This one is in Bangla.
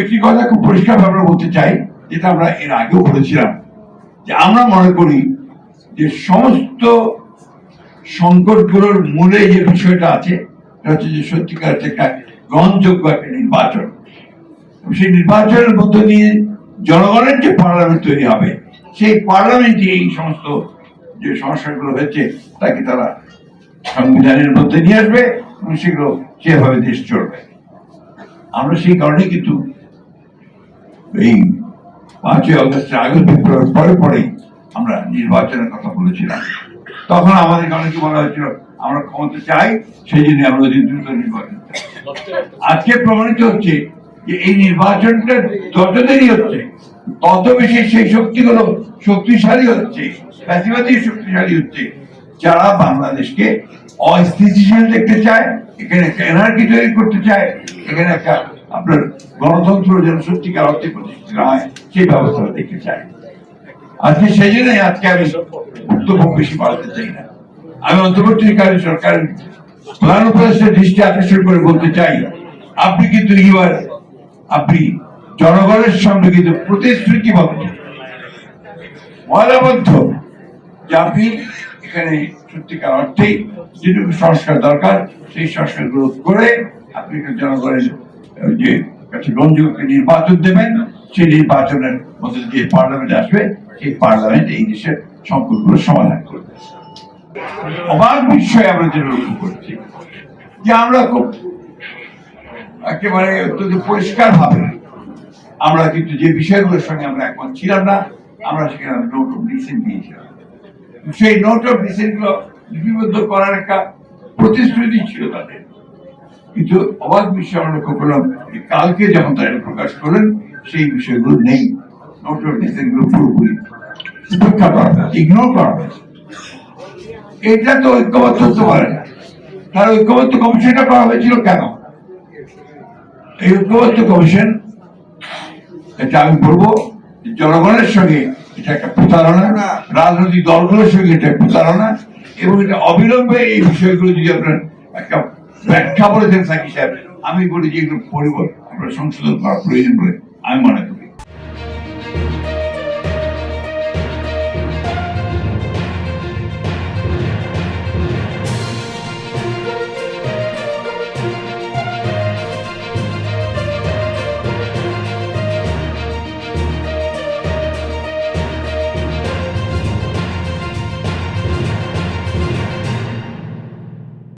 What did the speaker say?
একটি কথা? খুব পরিষ্কার ভাবে বলতে চাই, যেটা আমরা এর আগেও বলেছিলাম, যে আমরা মনে করি যে সমস্ত সংকটগুলোর মূলে যে বিষয়টা আছে হচ্ছে যে সত্যিকার একটা গ্রহণযোগ্য একটা নির্বাচন। সেই নির্বাচনের মধ্য দিয়ে জনগণের যে পার্লামেন্ট তৈরি হবে, সেই পার্লামেন্টে এই সমস্ত যে সমস্যাগুলো হয়েছে তাকে তারা সংবিধানের মধ্যে নিয়ে আসবে এবং সেগুলো সেভাবে দেশ চলবে। আমরা সেই কারণে কিন্তু এই পাঁচই অগস্টের আগের বিপ্লবের পরে আমরা নির্বাচনের কথা বলেছিলাম। তখন আমাদের বলা হয়েছিল, আমরা ক্ষমতা চাই, সেই জন্য আমরা দ্রুত নির্বাচন আজকে প্রমাণিত হচ্ছে যে এই নির্বাচনটা যত দেরি হচ্ছে, তত বেশি সেই শক্তিগুলো শক্তিশালী হচ্ছে, ফ্যাসিবাদী শক্তিশালী হচ্ছে, যারা বাংলাদেশকে অস্থিতিশীল দেখতে চায়, এখানে একটা এনার্জি তৈরি করতে চায়, এখানে একটা আপনার গণতন্ত্র যেন সত্যিকার অর্থে প্রতিষ্ঠিত হয়, সেই ব্যবস্থা দেখতে চাই। আজকে সেই জন্যই আজকে আমি বক্তব্য বেশি বাড়াতে চাই না। আমি অন্তর্বর্তীকালীন সরকারের প্রধান উপদেষ্টার দৃষ্টি আকর্ষণ করে বলতে চাই, আপনি কিন্তু এবার আপনি জনগণের সামনে কিন্তু প্রতিশ্রুতিবদ্ধ। ওয়াদাবদ্ধ যে আপনি এখানে সত্যিকার অর্থেই যেটুকু সংস্কার দরকার, সেই সংস্কার গ্রোথ করে আপনি জনগণের যে গ্রহণযোগ্য নির্বাচন দেবেন, সেই নির্বাচনের মধ্যে যে পার্লামেন্ট আসবে, সেই পার্লামেন্ট এই দেশের সংকটগুলো সমাধান করবে। অবাক বিষয় আমরা যেটা লক্ষ্য করছি, যে আমরা খুব একেবারে অত্যন্ত পরিষ্কার ভাবে আমরা কিন্তু যে বিষয়গুলোর সঙ্গে আমরা একমত ছিলাম না, আমরা সেখানে নোট অফ ডিসেন্ট দিয়েছিলাম সেই নোট অফ ডিসেন্টগুলো লিপিবদ্ধ করার একটা প্রতিশ্রুতি ছিল তাদের। কিন্তু অবাক বিষয় আমরা লক্ষ্য করলাম কালকে যখন তারা প্রকাশ করলেন সেই বিষয়গুলো নেই। নোট অফ ডিসেন্টগুলো পুরোপুরি উপেক্ষা করা হয়েছে ইগনোর করা হয়েছে এটা তো ঐক্যবদ্ধ হতে পারে না। তার ঐক্যবদ্ধ কমিশনটা করা হয়েছিল কেন? এই ঐক্যবদ্ধ কমিশন, এটা আমি বলব, জনগণের সঙ্গে এটা একটা প্রতারণা, রাজনৈতিক দলগুলোর সঙ্গে এটা প্রতারণা, এবং এটা অবিলম্বে এই বিষয়গুলো যদি আপনার একটা ব্যাখ্যা বলেছেন সাকি সাহেব। আমি বলি যে এগুলো পরিবর্তন সংশোধন করা প্রয়োজন বলে আমি মনে করি।